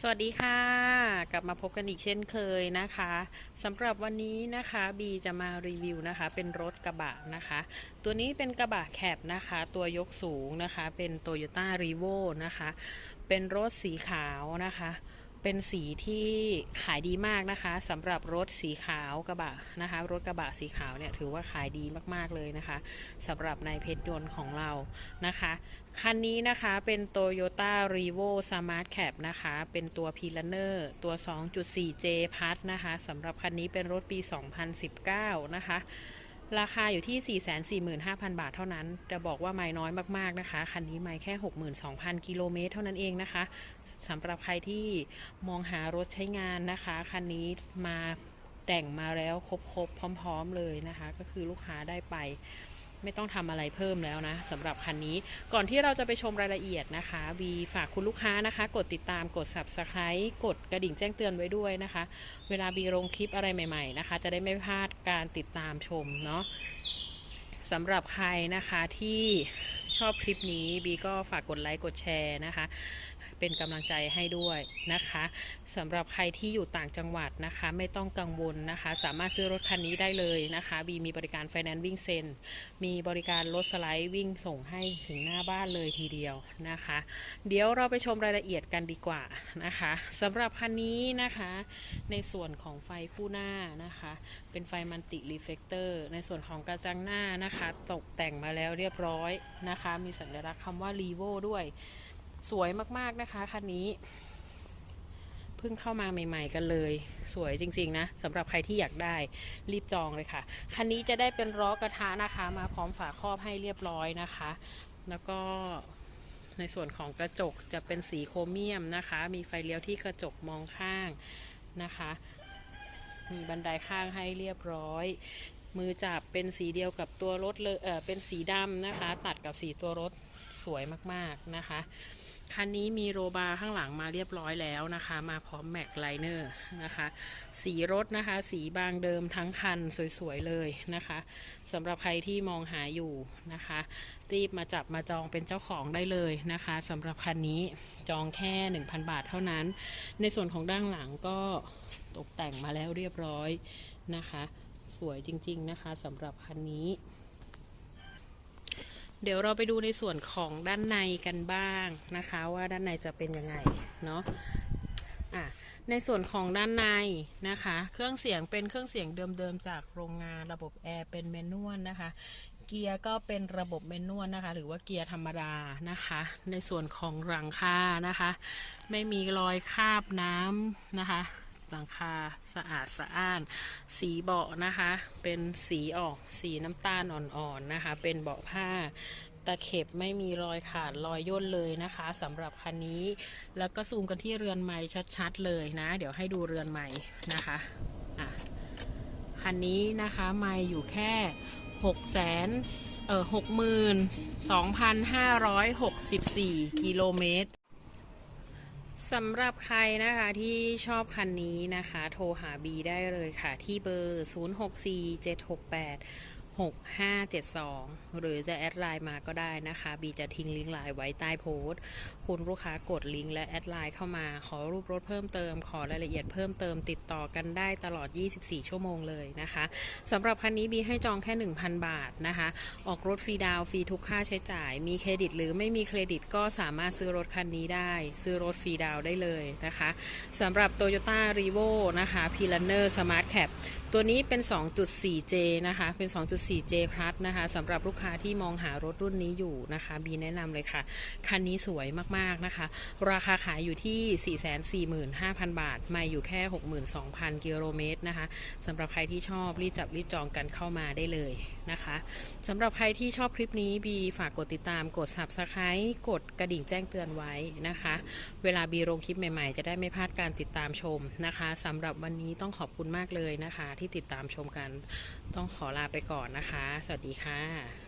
สวัสดีค่ะ กลับมาพบกันอีกเช่นเคยนะคะสำหรับวันนี้นะคะบีจะมารีวิวนะคะ เป็นรถกระบะนะคะ ตัวนี้เป็นกระบะแคบนะคะ ตัวยกสูงนะคะ เป็น Toyota r e v o นะคะ เป็นรถสีขาวนะคะ เป็นสีที่ขายดีมากนะคะสำหรับรถสีขาวกระบะนะคะ รถกระบะสีขาวเนี่ยถือว่าขายดีมากๆเลยนะคะสำหรับในเพชรยนต์ของเรานะคะ คันนี้นะคะเป็น Toyota r e v o Smart Cab นะคะ เป็นตัว p i l a n e r ตัว 2.4J Plus นะคะสำหรับคันนี้เป็นรถปี 2019 นะคะ ราคาอยู่ที่ 445,000 บาทเท่านั้น จะบอกว่าไม่น้อยมาก ๆ นะคะ คันนี้ไม่แค่ 62,000 กิโลเมตรเท่านั้นเองนะคะสำหรับใครที่มองหารถใช้งานนะคะ คันนี้มาแต่งมาแล้วครบๆพร้อม ๆ เลยนะคะ ก็คือลูกค้าได้ไป ไม่ต้องทำอะไรเพิ่มแล้วนะสำหรับคันนี้ก่อนที่เราจะไปชมรายละเอียดนะคะวีฝากคุณลูกค้านะคะ กดติดตามกด subscribe กดกระดิ่งแจ้งเตือนไว้ด้วยนะคะ เวลาบีลงคลิปอะไรใหม่ๆนะคะ จะได้ไม่พลาดการติดตามชมเนาะสำหรับใครนะคะที่ชอบคลิปนี้บีก็ฝากกดไลค์กดแชร์นะคะ เป็นกำลังใจให้ด้วยนะคะสำหรับใครที่อยู่ต่างจังหวัดนะคะ ไม่ต้องกังวลนะคะ สามารถซื้อรถคันนี้ได้เลยนะคะบีมีบริการไฟแนนซ์วิ่งเซ็นมีบริการรถสไลด์วิ่งส่งให้ถึงหน้าบ้านเลยทีเดียวนะคะ เดี๋ยวเราไปชมรายละเอียดกันดีกว่านะคะสำหรับคันนี้นะคะ ในส่วนของไฟคู่หน้านะคะ เป็นไฟมันติรีเฟกเตอร์ในส่วนของกระจังหน้านะคะ ตกแต่งมาแล้วเรียบร้อยนะคะ มีสัญลักษณ์คำว่า r e v o ด้วย สวยมากๆนะคะคันนี้เพิ่งเข้ามาใหม่ ๆ กันเลย สวยจริง ๆ นะสำหรับใครที่อยากได้รีบจองเลยค่ะ คันนี้จะได้เป็นล้อกระทะนะคะ มาพร้อมฝาครอบให้เรียบร้อยนะคะ แล้วก็ในส่วนของกระจกจะเป็นสีโครเมียมนะคะ มีไฟเลี้ยวที่กระจกมองข้างนะคะ มีบันไดข้างให้เรียบร้อย มือจับเป็นสีเดียวกับตัวรถเลยเออเป็นสีดำนะคะ ตัดกับสีตัวรถสวยมากๆนะคะ คันนี้มีโรบาร์ข้างหลังมาเรียบร้อยแล้วนะคะ มาพร้อมแม็กไลเนอร์นะคะ สีรถนะคะ สีบางเดิมทั้งคันสวยๆเลยนะคะสำหรับใครที่มองหาอยู่นะคะ รีบมาจับมาจองเป็นเจ้าของได้เลยนะคะสำหรับคันนี้จองแค่ 1,000 บาทเท่านั้น ในส่วนของด้านหลังก็ตกแต่งมาแล้วเรียบร้อยนะคะ สวยจริงๆนะคะสำหรับคันนี้ เดี๋ยวเราไปดูในส่วนของด้านในกันบ้างนะคะ ว่าด้านในจะเป็นยังไงเนาะอะในส่วนของด้านในนะคะ เครื่องเสียงเป็นเครื่องเสียงเดิมๆจากโรงงานระบบแอร์เป็นแมนนวลนะคะ เกียร์ก็เป็นระบบแมนนวลนะคะ หรือว่าเกียร์ธรรมดานะคะ ในส่วนของหลังคานะคะ ไม่มีรอยคาบน้ำนะคะ หลังคาสะอาดสะอ้าน สีเบาะนะคะ เป็นสีออกสีน้ำตาลอ่อนๆนะคะ เป็นเบาะผ้าตะเข็บไม่มีรอยขาดรอยย่นเลยนะคะสำหรับคันนี้ แล้วก็ซูมกันที่เรือนไม้ชัดๆเลยนะ เดี๋ยวให้ดูเรือนไม้นะคะอะคันนี้นะคะไม้อยู่แค่หกแสนเออหกหมื่นสองพันห้าร้อยหกสิบสี่กิโลเมตร สำหรับใครนะคะที่ชอบคันนี้นะคะ โทรหาบีได้เลยค่ะ ที่เบอร์ 6572 หรือจะแอดไลน์มาก็ได้นะคะ บีจะทิ้งลิงก์ไลน์ไว้ใต้โพสต์ คุณลูกค้ากดลิงก์และแอดไลน์เข้ามา ขอรูปรถเพิ่มเติม ขอรายละเอียดเพิ่มเติมติดต่อกันได้ตลอด 24 ชั่วโมงเลยนะคะสำหรับคันนี้บีให้จองแค่ 1,000 บาทนะคะ ออกรถฟรีดาวฟรีทุกค่าใช้จ่าย มีเครดิตหรือไม่มีเครดิตก็สามารถซื้อรถคันนี้ได้ ซื้อรถฟรีดาวได้เลยนะคะสำหรับ Toyota r e v o นะคะ p i l a n e r Smart Cap ตัวนี้เป็น 2.4J นะคะเป็น 4J Plus นะคะสำหรับลูกค้าที่มองหารถรุ่นนี้อยู่นะคะ บีแนะนำเลยค่ะ คันนี้สวยมากๆนะคะ ราคาขายอยู่ที่ 445,000 บาทมาอยู่แค่ 62,000 กิโลเมตรนะคะสำหรับใครที่ชอบรีบจับรีบจองกันเข้ามาได้เลย นะคะสำหรับใครที่ชอบคลิปนี้บีฝากกดติดตามกด subscribe กดกระดิ่งแจ้งเตือนไว้นะคะ เวลาบีลงคลิปใหม่ๆ จะได้ไม่พลาดการติดตามชมนะคะสำหรับวันนี้ต้องขอบคุณมากเลยนะคะ ที่ติดตามชมกันต้องขอลาไปก่อนนะคะ สวัสดีค่ะ